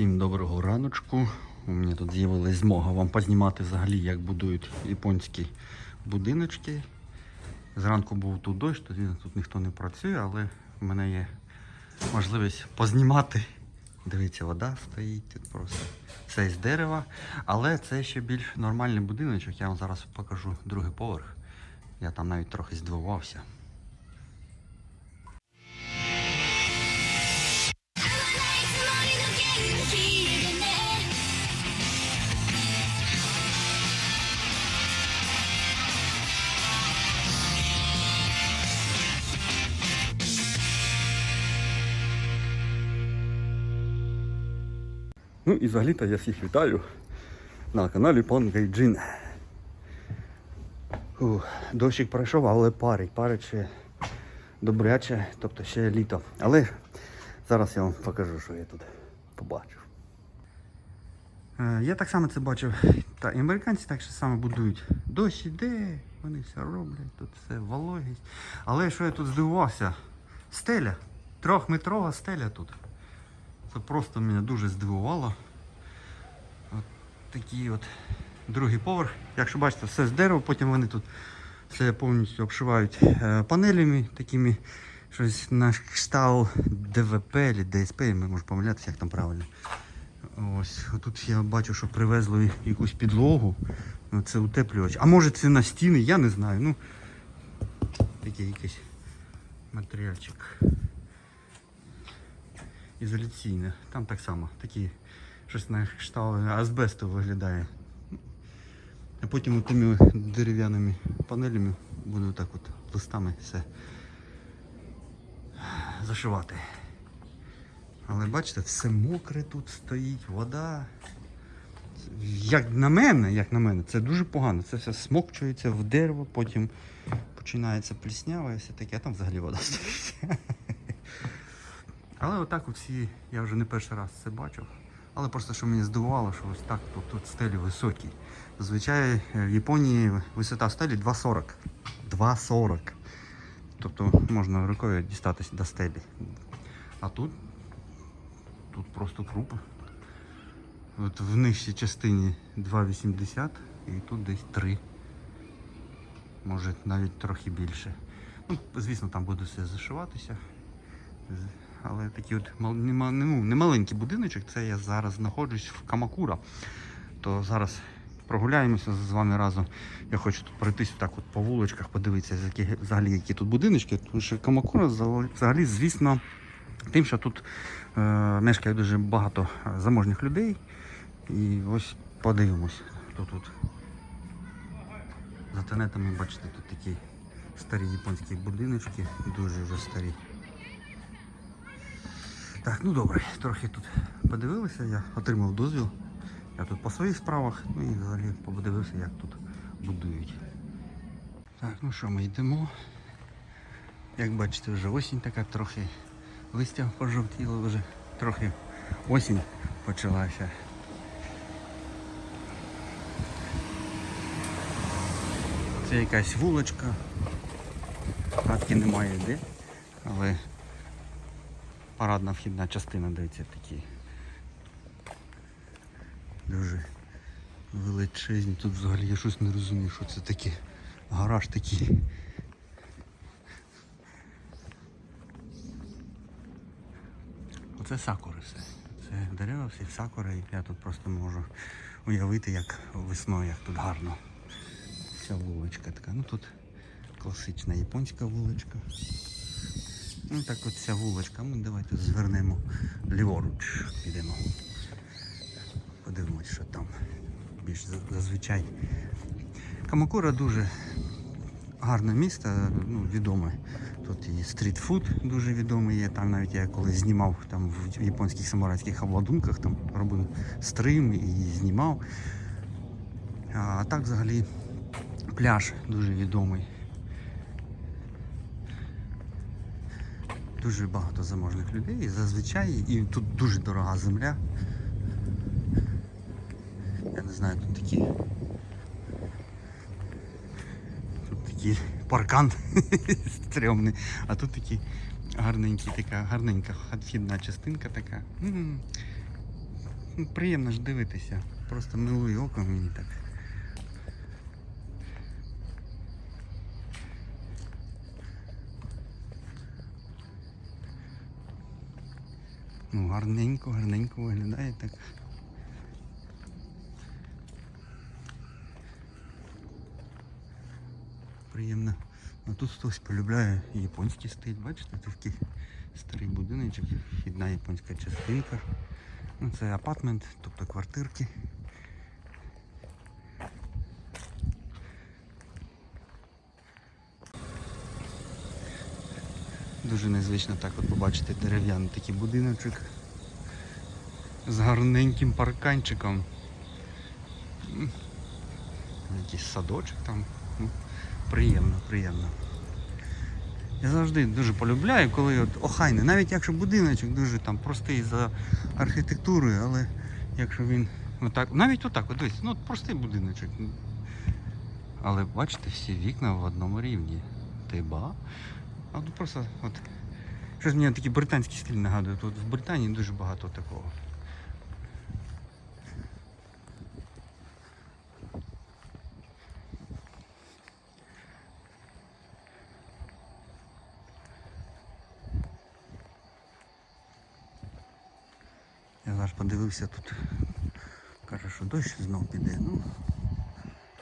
Всім доброго раночку. У мене тут з'явилась змога вам познімати взагалі, як будують японські будиночки. Зранку був тут дощ, тоді тут ніхто не працює, але в мене є можливість познімати. Дивіться, вода стоїть тут просто. Все з дерева. Але це ще більш нормальний будиночок. Я вам зараз покажу другий поверх. Я там навіть трохи здивувався. Ну і взагалі-то я всіх вітаю на каналі Пан Гайджин. Фу, Дощик пройшов, але парить, парить ще добряче, тобто ще літо. Але зараз я вам покажу, що я тут побачив. Е, Я так само це бачив. Та і американці так само будують. Дощ іде, вони все роблять, тут все вологість. Але що я тут здивувався? Стеля. Трьохметрова стеля тут. Це просто мене дуже здивувало. От такий от другий поверх. Якщо бачите, все з дерева, потім вони тут все повністю обшивають е, панелями такими, щось на кшталт ДВП чи ДСП, я можу помилятися, як там правильно. Ось, тут я бачу, що привезли якусь підлогу. Ну, Це утеплювач. А може це на стіни, я не знаю. Ну, такий якийсь матеріальчик ізоляційне. Там так само. Такі щось на кшталт азбесту виглядає. А потім тими дерев'яними панелями буду так от листами все зашивати. Але бачите, все мокре тут стоїть, вода. Як на мене, як на мене, це дуже погано. Це все смокчується в дерево, потім починається пліснява і все таке, а там взагалі вода стоїть. Але отак от всі, я вже не перший раз це бачив. Але просто що мені здивувало, що ось так тут, тут стелі високі. Зазвичай е, в Японії висота стелі 2,40. 2,40. Тобто можна рукою дістатися до стелі. А тут, тут просто крупа. От в нижчій частині 2,80 і тут десь 3. Може навіть трохи більше. Ну, звісно, там буде все зашиватися. Але такий от ну, не маленький будиночок, це я зараз знаходжусь в Камакура. То зараз прогуляємося з вами разом. Я хочу тут пройтись так от по вуличках, подивитися, які, взагалі, які тут будиночки. Тому що Камакура взагалі- звісно, тим, що тут е, мешкає дуже багато е, заможних людей. І ось подивимось. Тут, тут за тенетами, бачите, тут такі старі японські будиночки, дуже вже старі. Так, ну добре, трохи тут подивилися, я отримав дозвіл. Я тут по своїх справах, ну і взагалі подивився, як тут будують. Так, ну що, ми йдемо. Як бачите, вже осінь така трохи листя пожовтіло вже, трохи осінь почалася. Це якась вулочка. Хатки немає де, але парадна вхідна частина, дивіться, такі. Дуже величезні. Тут взагалі я щось не розумію, що це таке. Гараж такий. Оце сакури все. Це дерева всі сакури, і я тут просто можу уявити, як весною, як тут гарно. Ця вуличка така. Ну тут класична японська вуличка. Ну так от ця вуличка. Ми давайте звернемо ліворуч, підемо. Подивимось, що там. Більш зазвичай. Камакура дуже гарне місто, ну, відоме. Тут і стрітфуд дуже відомий є. Там навіть я коли знімав там в японських самурайських обладунках, там робив стрим і знімав. А так взагалі пляж дуже відомий. Дуже багато заможних людей і зазвичай і тут дуже дорога земля. Я не знаю, тут такі. Тут такий паркан стрьомний, а тут такі гарненькі, така гарненька вхідна частинка така. Приємно ж дивитися. Просто милує око мені так. Ну, гарненько, гарненько виглядає так. Приємно. А тут хтось полюбляє японський стиль. Бачите, це такий старий будиночок, хідна японська частинка. Ну, це апартмент, тобто квартирки. Дуже незвично так от побачити дерев'яний такий будиночок з гарненьким парканчиком. Якийсь садочок там. Ну, приємно, приємно. Я завжди дуже полюбляю, коли от охайне, навіть якщо будиночок дуже там простий за архітектурою, але якщо він отак, навіть отак, от дивись, ну от простий будиночок. Але бачите, всі вікна в одному рівні. Ти ба. А тут просто от. Щось мені такий британський стиль нагадує. Тут в Британії дуже багато такого. Я зараз подивився тут. Каже, що дощ знов піде. Ну,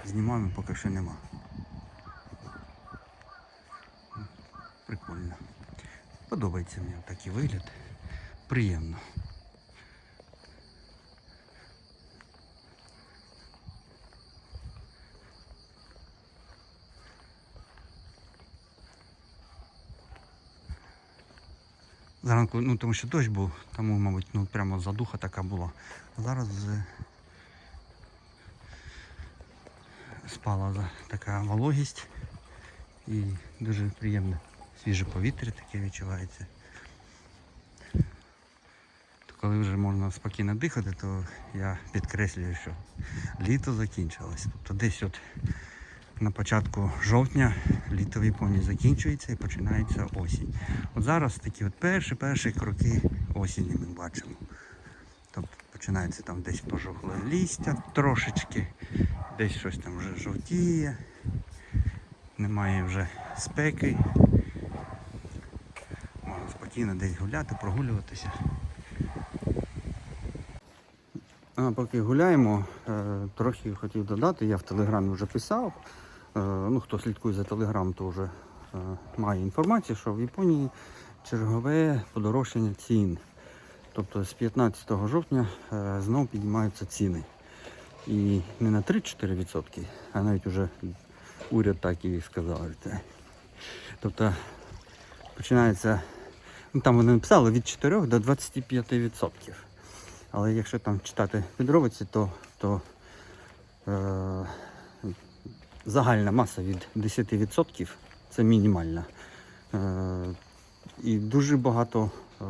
знімаємо поки що нема. Подобається мені такий вигляд. Приємно. Зранку, ну тому що дощ був, тому, мабуть, ну прямо задуха така була. А зараз вже спала за- така вологість і дуже приємне Свіже повітря таке відчувається. То коли вже можна спокійно дихати, то я підкреслюю, що літо закінчилось. Тобто десь от на початку жовтня літо в Японії закінчується і починається осінь. От зараз такі от перші перші кроки осені ми бачимо. Тобто починається там десь пожухле листя трошечки, десь щось там вже жовтіє, немає вже спеки. Спокійно десь гуляти, прогулюватися. А поки гуляємо, е, трохи хотів додати, я в телеграмі вже писав. Е, Ну, хто слідкує за телеграм, то вже е, має інформацію, що в Японії чергове подорожчання цін. Тобто з 15 жовтня знову піднімаються ціни. І не на 3-4%, а навіть вже уряд так і сказав. Тобто починається, ну там вони написали від 4 до 25%. Але якщо там читати підробиці, то, то е, загальна маса від 10% це мінімальна. Е, і дуже багато. Е,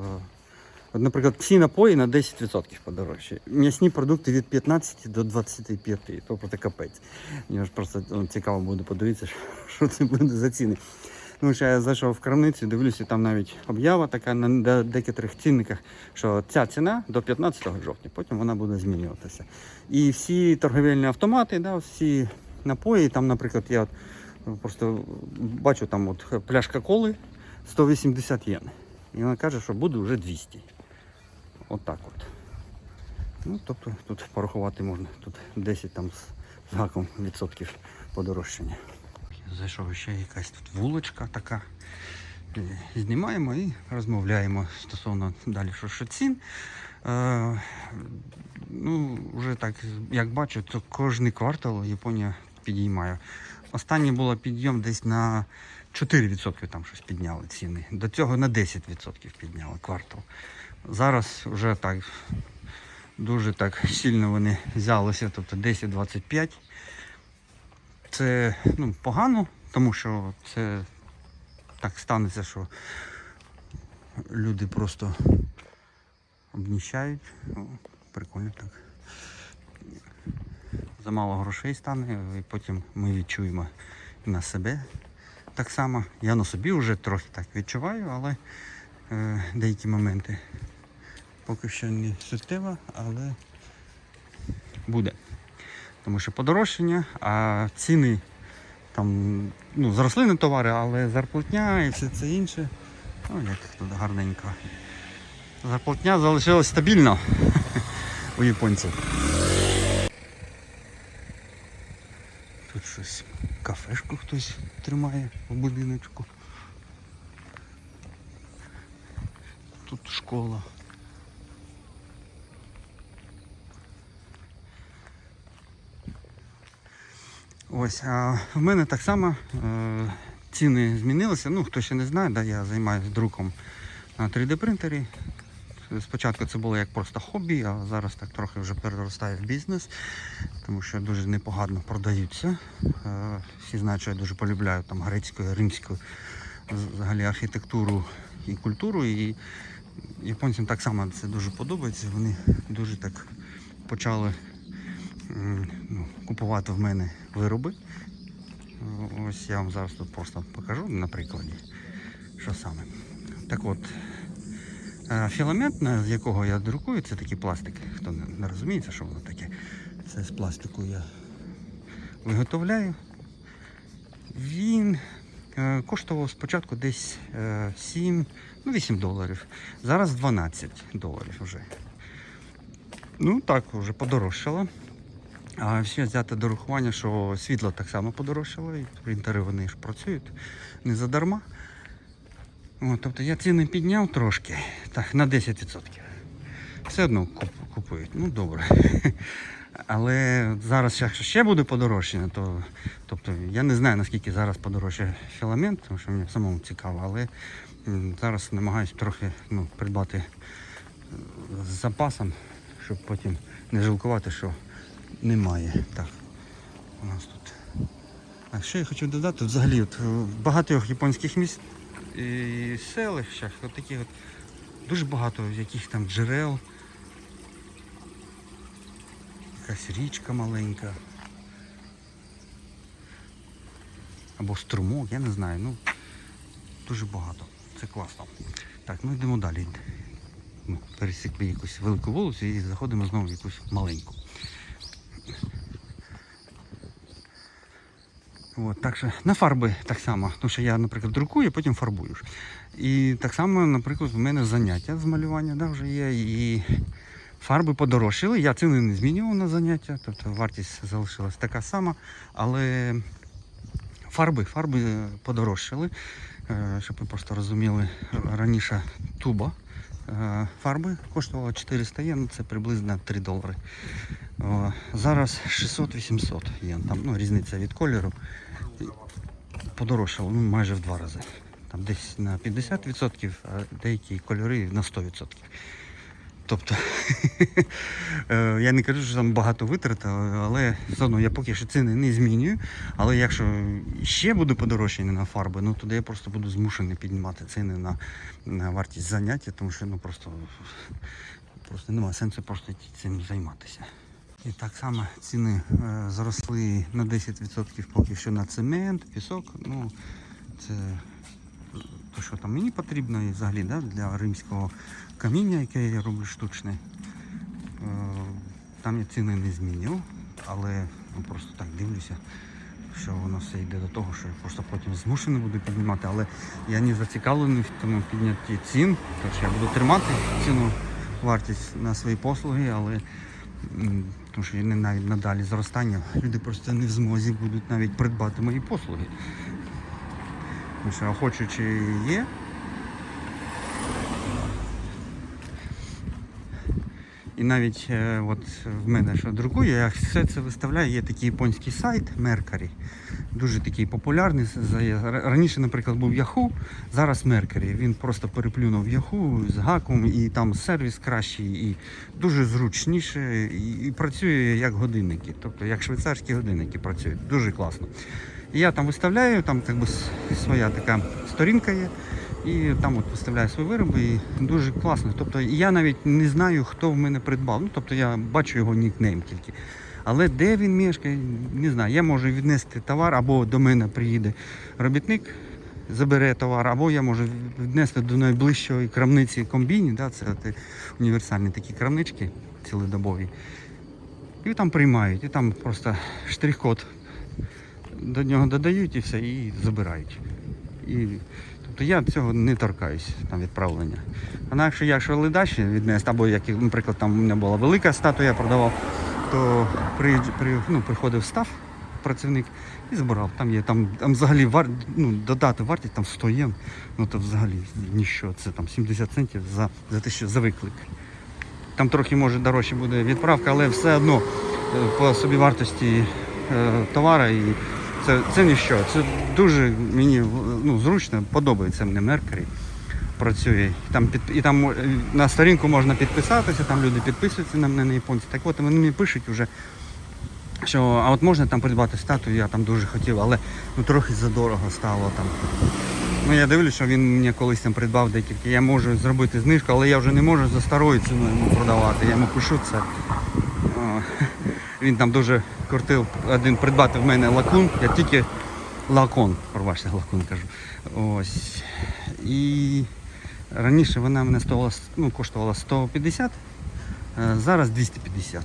наприклад, всі напої на 10% подорожчі. М'ясні продукти від 15 до 25, тобто капець. Мені ж просто ну, цікаво буде подивитися, що це буде за ціни. Ну, ще я зайшов в крамницю, дивлюся, там навіть об'ява така на де- деяких цінниках, що ця ціна до 15 жовтня, потім вона буде змінюватися. І всі торговельні автомати, да, всі напої, там, наприклад, я от просто бачу там от пляшка коли 180 єн. І вона каже, що буде вже 200. От так от. Ну, тобто тут порахувати можна, тут 10 там з гаком відсотків подорожчання. Зайшов ще якась тут вулочка така. Е, Знімаємо і розмовляємо стосовно далі що, цін. Е, ну, вже так, як бачу, то кожний квартал Японія підіймає. Останній було підйом десь на 4% там щось підняли ціни. До цього на 10% підняли квартал. Зараз вже так дуже так сильно вони взялися, тобто 10-25. Це ну, погано, тому що це так станеться, що люди просто обніщають. О, прикольно так. Замало грошей стане, і потім ми відчуємо на себе так само. Я на собі вже трохи так відчуваю, але е, деякі моменти Поки що не суттєва, але буде. Тому що подорожчання, а ціни там ну, зросли на товари, але зарплатня і все це інше. Ну, як тут гарненько. Зарплатня залишилась стабільно у японців. Тут щось кафешку хтось тримає в будиночку. Тут школа. Ось, а в мене так само е, ціни змінилися. Ну, хто ще не знає, да, я займаюся друком на 3D принтері. Спочатку це було як просто хобі, а зараз так трохи вже переростає в бізнес, тому що дуже непогано продаються. Е, Всі знають, що я дуже полюбляю там грецьку, римську взагалі архітектуру і культуру. І японцям так само це дуже подобається. Вони дуже так почали ну, купувати в мене вироби. Ось я вам зараз тут просто покажу на прикладі, що саме. Так от, е, філамент, з якого я друкую, це такий пластик. Хто не, розуміється, що воно таке. Це з пластику я виготовляю. Він е, коштував спочатку десь е, 7, ну 8 доларів. Зараз 12 доларів вже. Ну так, вже подорожчало. А ще взяти до рахування, що світло так само подорожчало, і принтери вони ж працюють не задарма. От, тобто я ціни підняв трошки, так, на 10%. Все одно куп- купують. Ну добре. Але зараз, якщо ще буде подорожчання, то тобто, я не знаю наскільки зараз подорожчає філамент, тому що мені самому цікаво, але зараз намагаюся трохи ну, придбати е, з запасом, щоб потім не жалкувати, що немає. Так, у нас тут. А що я хочу додати, взагалі, от, е, в багатьох японських міст і селищах от такі от, дуже багато яких там джерел. Якась річка маленька. Або струмок, я не знаю. Ну, дуже багато. Це класно. Так, ну йдемо далі. Ми пересікли якусь велику вулицю і заходимо знову в якусь маленьку. От, так що на фарби так само, тому що я, наприклад, друкую, потім фарбую. І так само, наприклад, в мене заняття з малювання да, вже є. І фарби подорожчали. Я ціни не змінював на заняття, тобто вартість залишилась така сама, але фарби, фарби подорожчали. Е, Щоб ви просто розуміли, раніше туба е, фарби коштувала 400 єн, це приблизно 3 долари. Зараз 600-800 єн. Там ну, різниця від кольору подорожчало ну, майже в два рази. Там десь на 50%, а деякі кольори на 100%. Тобто, е, я не кажу, що там багато витратив, але все одно я поки що ціни не змінюю. Але якщо ще буде подорожчання на фарби, ну тоді я просто буду змушений піднімати ціни на, на вартість заняття, тому що ну просто, просто немає сенсу просто цим займатися. І так само ціни е, зросли на 10% поки що на цемент, пісок. Ну, це те, що там мені потрібно і взагалі да, для римського каміння, яке я роблю штучне. Е, Там я ціни не змінив, але ну, просто так дивлюся, що воно все йде до того, що я просто потім змушений буду піднімати, але я не зацікавлений в тому піднятті цін, тож я буду тримати ціну вартість на свої послуги, але тому що не навіть надалі зростання, люди просто не в змозі будуть навіть придбати мої послуги. Тому що охочучі є. І навіть е, от в мене що друкує, я все це виставляю, є такий японський сайт Mercury. Дуже такий популярний. Раніше, наприклад, був Yahoo, зараз Mercury. Він просто переплюнув Yahoo з гаком і там сервіс кращий і дуже зручніше, і, працює як годинники, тобто як швейцарські годинники працюють. Дуже класно. І я там виставляю, там як би своя така сторінка є. І там от виставляю свої вироби і дуже класно. Тобто я навіть не знаю, хто в мене придбав. Ну, тобто я бачу його нікнейм тільки. Але де він мешкає, не знаю. Я можу віднести товар або до мене приїде робітник забере товар, або я можу віднести до найближчої крамниці комбіні, да, це от, е, універсальні такі крамнички цілодобові. І там приймають, і там просто штрих-код до нього додають і все, і забирають. І, тобто я цього не торкаюсь, там відправлення. А якщо я що ледачі віднести, або як, наприклад, там у мене була велика статуя, я продавав, то при, при, ну, приходив став працівник і збирав. Там є там, там взагалі вар, ну, додати вартість там 100 єн, ну то взагалі ніщо. Це там 70 центів за, за те, що за виклик. Там трохи може дорожче буде відправка, але все одно е, по собівартості е, товара і це, це ніщо. Це дуже мені ну, зручно, подобається мені Меркері. Працює. Там під, і там е, на сторінку можна підписатися, там люди підписуються на мене на японці. Так от вони мені пишуть вже, що а от можна там придбати статую, я там дуже хотів, але ну, трохи задорого стало там. Ну я дивлюсь, що він мені колись там придбав декілька. Я можу зробити знижку, але я вже не можу за старою ціною йому продавати. Я йому пишу це. О, Він там дуже крутив один придбати в мене лакун. Я тільки лакон, пробачте, лакун кажу. Ось. І раніше вона мене стоїла, ну, коштувала 150, е, зараз 250.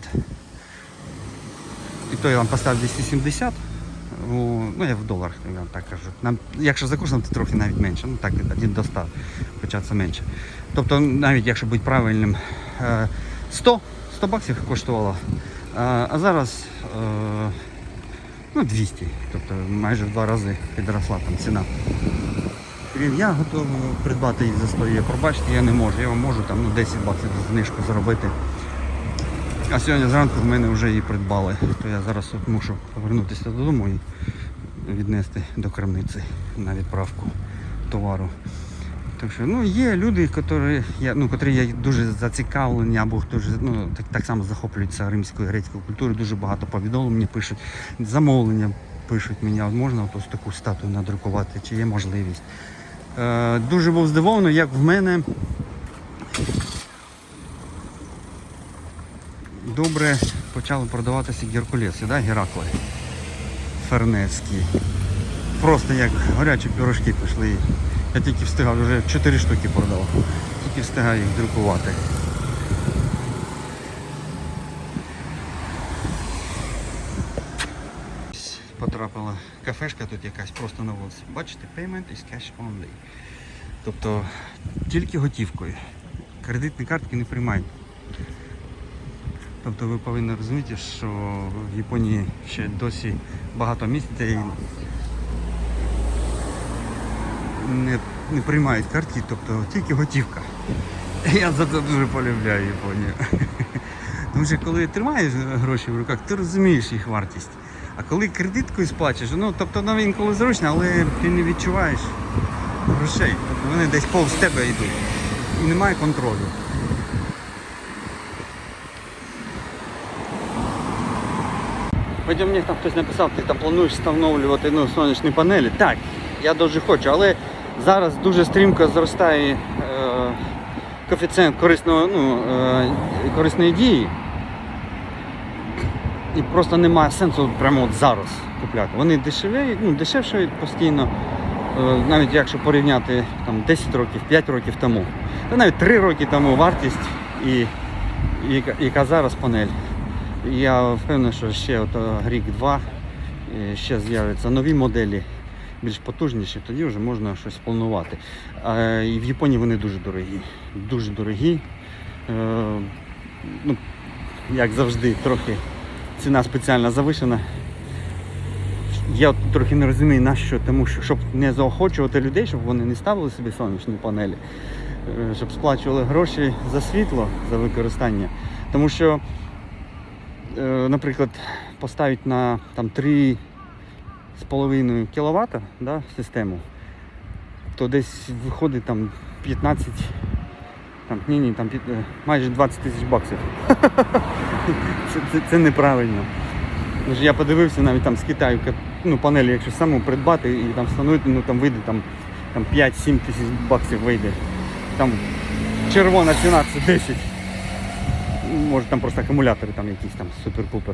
І то я вам поставив 270. О, ну я в доларах я вам так кажу. Нам, якщо за курсом, то трохи навіть менше. Ну так, 1 до 100, хоча це менше. Тобто, навіть якщо бути правильним, е, 100, 100 баксів коштувало, а, а зараз е, ну, 200. Тобто майже в два рази підросла там ціна. Він, Я готовий придбати їх за 100 є. Пробачте, я не можу. Я вам можу там ну, 10 баксів знижку зробити. А сьогодні зранку в мене вже її придбали. То я зараз от мушу повернутися додому і віднести до крамниці на відправку товару. Так що ну, є люди, які, я, ну, котрі є дуже зацікавлені або хто ну, так, так само захоплюються римською грецькою культурою. Дуже багато повідомлень мені пишуть, замовлення пишуть мені, можна ось таку статую надрукувати, чи є можливість. Е, дуже був здивований, як в мене добре почали продаватися геркулеси, да? Геракли Фернецькі. Просто як гарячі пірожки пішли. Я тільки встигав, вже 4 штуки продав. Тільки встигаю їх друкувати. Потрапила кафешка тут якась просто на вулиці. Бачите, payment is cash only. Тобто тільки готівкою. Кредитні картки не приймають. Тобто ви повинні розуміти, що в Японії ще досі багато місць, і не, не приймають картки, тобто тільки готівка. Я за це дуже полюбляю Японію. Тому що коли тримаєш гроші в руках, ти розумієш їх вартість. А коли кредиткою сплачеш, ну тобто ну, інколи зручно, але ти не відчуваєш грошей. Тобто вони десь повз тебе йдуть. І немає контролю. Потім мені там хтось написав, ти там плануєш встановлювати ну, сонячні панелі. Так, я дуже хочу, але зараз дуже стрімко зростає е, коефіцієнт корисного, ну, е, корисної дії. І просто немає сенсу прямо от зараз купляти. Вони дешеві, ну, дешевшають постійно. Е, навіть якщо порівняти там, 10 років, 5 років тому, та навіть 3 роки тому вартість і, і яка- зараз панель. Я впевнений, що ще е, рік-два е, ще з'являться нові моделі, більш потужніші, тоді вже можна щось планувати. І в Японії вони дуже дорогі. Дуже дорогі. Е, ну, як завжди, трохи ціна спеціально завишена. Я трохи не розумію на що, тому що щоб не заохочувати людей, щоб вони не ставили собі сонячні панелі, е, щоб сплачували гроші за світло, за використання. Тому що, е, наприклад, поставити на там, 3,5 кВт да, систему, то десь виходить там 15, там, ні, ні, там, е, майже 20 тисяч баксів. це, це, це неправильно. Я подивився навіть там з Китаю, ну, панелі, якщо саму придбати і там встановити, ну там вийде там, там 5-7 тисяч баксів вийде. Там червона ціна це 10. Ну, Може там просто акумулятори там якісь там супер-пупер.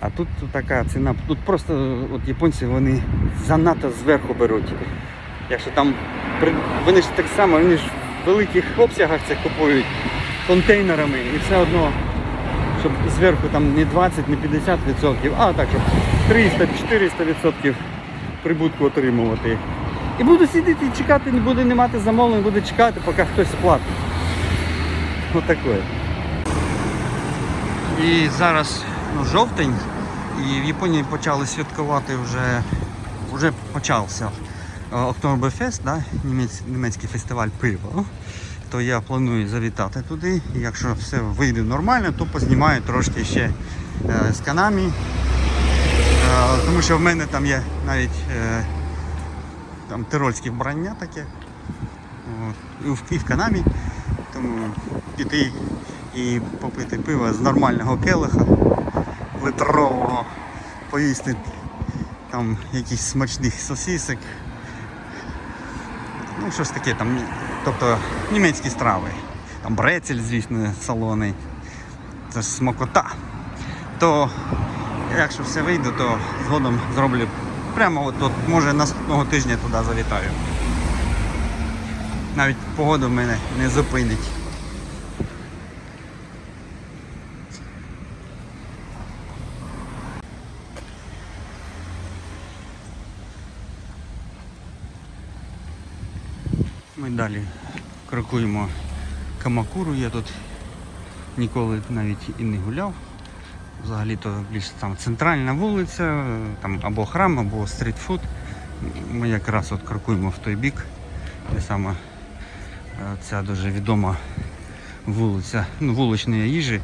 А тут така ціна, тут просто от японці вони занадто зверху беруть. Якщо там вони ж так само, вони ж великих обсягах це купують контейнерами і все одно, щоб зверху там не 20, не 50%, а так, щоб 300-400% прибутку отримувати. І буду сидіти і чекати, не буде не мати замовлень, буду чекати, поки хтось платить. Отакое. І зараз ну, жовтень, і в Японії почали святкувати вже, вже почався Oktoberfest, да? німець- німецький фестиваль пива. То я планую завітати туди. І якщо все вийде нормально, то познімаю трошки ще е, з канамі. Е, тому що в мене там є навіть е, там тирольське вбрання таке. І в, канамі. Тому піти і попити пиво з нормального келиха литрового, поїсти там якісь смачних сосисок. Ну, щось таке там, тобто німецькі страви. Там брецель, звісно, солоний. Це ж смакота. То якщо все вийде, то згодом зроблю прямо от, от може наступного тижня туди завітаю. Навіть погода в мене не зупинить. Ми далі крокуємо Камакуру. Я тут ніколи навіть і не гуляв. Взагалі-то більш там центральна вулиця, там або храм, або стрітфуд. Ми якраз от крокуємо в той бік, де саме е, ця дуже відома вулиця, ну, вуличної їжі.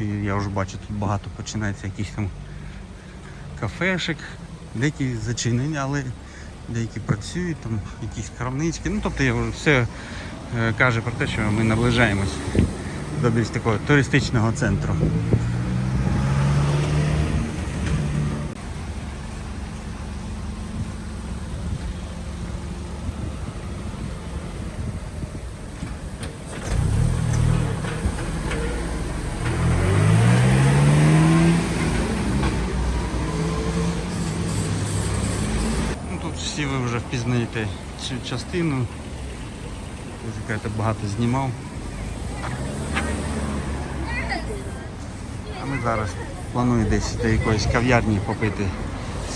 І я вже бачу, тут багато починається якісь там кафешек, деякі зачинені, але деякі працюють, там якісь крамнички. Ну тобто я все е, каже про те, що ми наближаємось до більш такого туристичного центру. Ну, тут впізнаєте цю частину. Яка я багато знімав. А ми зараз планую десь до якоїсь кав'ярні попити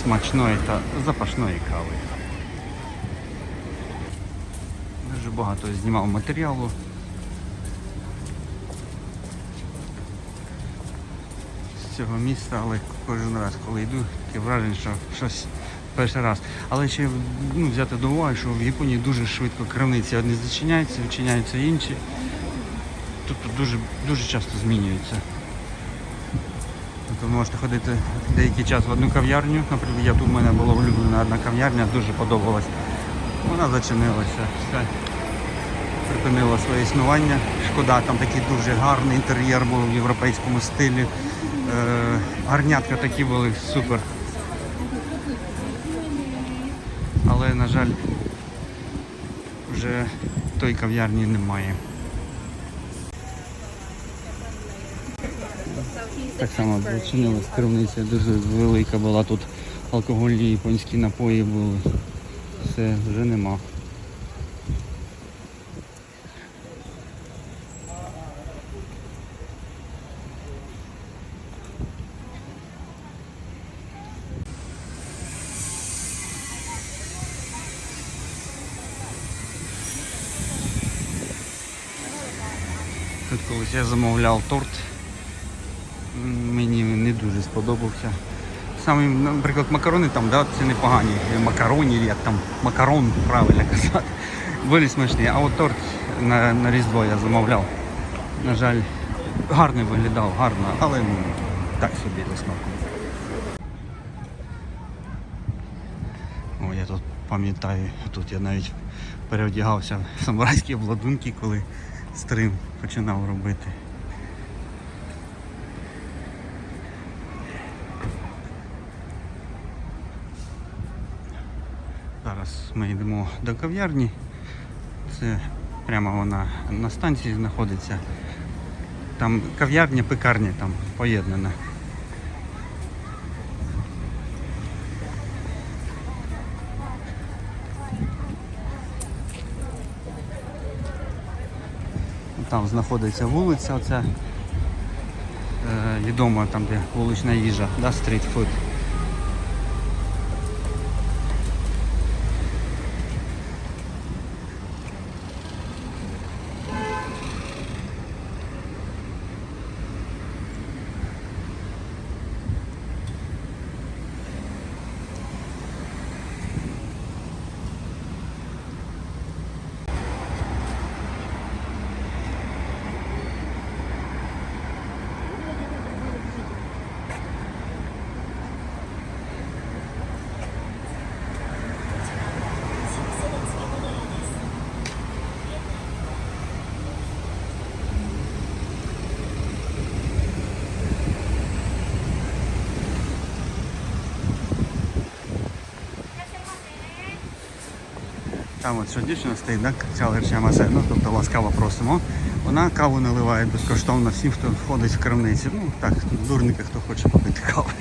смачної та запашної кави. Дуже багато знімав матеріалу. З цього міста, але кожен раз, коли йду, таке враження, що щось перший раз. Але ще ну, взяти до уваги, що в Японії дуже швидко крамниці одні зачиняються, відчиняються інші. Тобто дуже, дуже часто змінюються. Тобто можете ходити деякий час в одну кав'ярню. Наприклад, я тут в мене була улюблена одна кав'ярня, дуже подобалась. Вона зачинилася. Все. Припинила своє існування. Шкода, там такий дуже гарний інтер'єр був в європейському стилі. Е, гарнятка такі були супер. Але, на жаль, вже той кав'ярні немає. Так само зачинилась кривниця, дуже велика була тут. Алкогольні японські напої були. Все, вже нема. Тут колись я замовляв торт. Мені не дуже сподобався. Саме, наприклад, макарони там, да, це непогані. Макароні, як там макарон, правильно казати. Були смачні. А от торт на, на Різдво я замовляв. На жаль, гарно виглядав, гарно, але ну, так собі до смаку. Я тут пам'ятаю, тут я навіть переодягався в самурайські обладунки, коли стрим починав робити. Зараз ми йдемо до кав'ярні. Це прямо вона на станції знаходиться. Там кав'ярня, пекарня там поєднана. Там знаходиться вулиця, оця е, відома там, де вулична їжа, да, стрітфуд. Там от що дівчина стоїть, да, кав'ярча масе, ну тобто ласкаво просимо. Вона каву наливає безкоштовно всім, хто входить в крамниці. Ну так, дурника, хто хоче попити кави.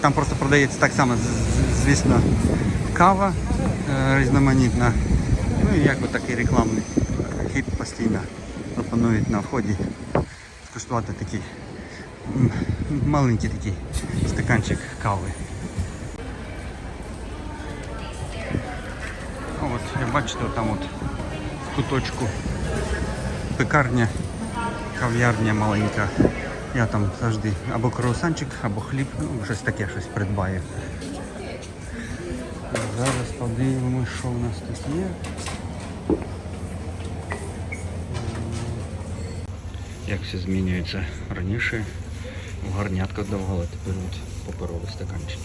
Там просто продається так само, звісно, кава е, різноманітна. Ну і якби такий рекламний хід постійно пропонують на вході скуштувати такий маленький такий стаканчик кави. Бачите, там от в куточку пекарня, кав'ярня маленька. Я там завжди або круасанчик, або хліб, ну щось таке щось придбаю. Зараз подивимось, що у нас тут є. Як все змінюється раніше. В гарнятках давали, тепер от паперові стаканчики.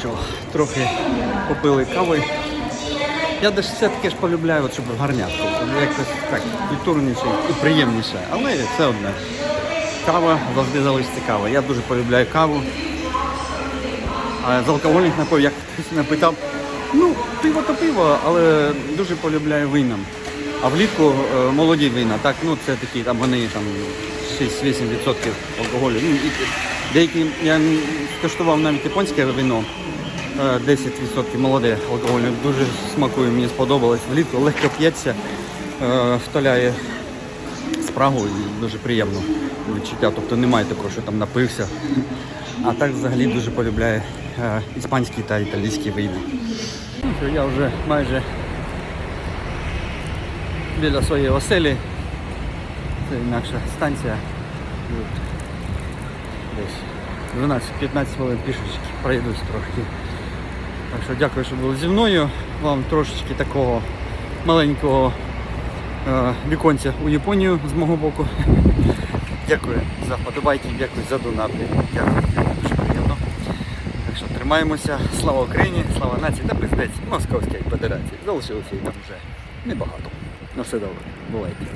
Що, трохи попили кави. Я десь все-таки ж полюбляю, от, щоб гарнятку. Якось так культурніше і приємніше. Але це одне. Кава завжди залишиться кава. Я дуже полюбляю каву. А з алкогольних напоїв, як хтось мене питав, ну, пиво то пиво, але дуже полюбляю вина. А влітку е, молоді вина, так, ну це такі, там вони там 6-8% алкоголю. Ну, і деякі, я скуштував навіть японське вино, 10% молоде алкоголю. Дуже смакує, мені сподобалось. Влітку легко п'ється, е, втоляє спрагу і дуже приємно відчуття. Тобто немає такого, що там напився. А так взагалі дуже полюбляю е, іспанські та італійські. Ну, Я вже майже біля своєї оселі. Це наша станція. Десь 12-15 хвилин пішечки пройдусь трошки. Так що дякую, що були зі мною. Вам трошечки такого маленького е, віконця у Японію з мого боку. Дякую за вподобайки, дякую за донати. Дякую, дуже приємно. Так що тримаємося. Слава Україні, слава нації та пиздець Московської Федерації. Залишилося їх там вже небагато. На все добре. Бувайте.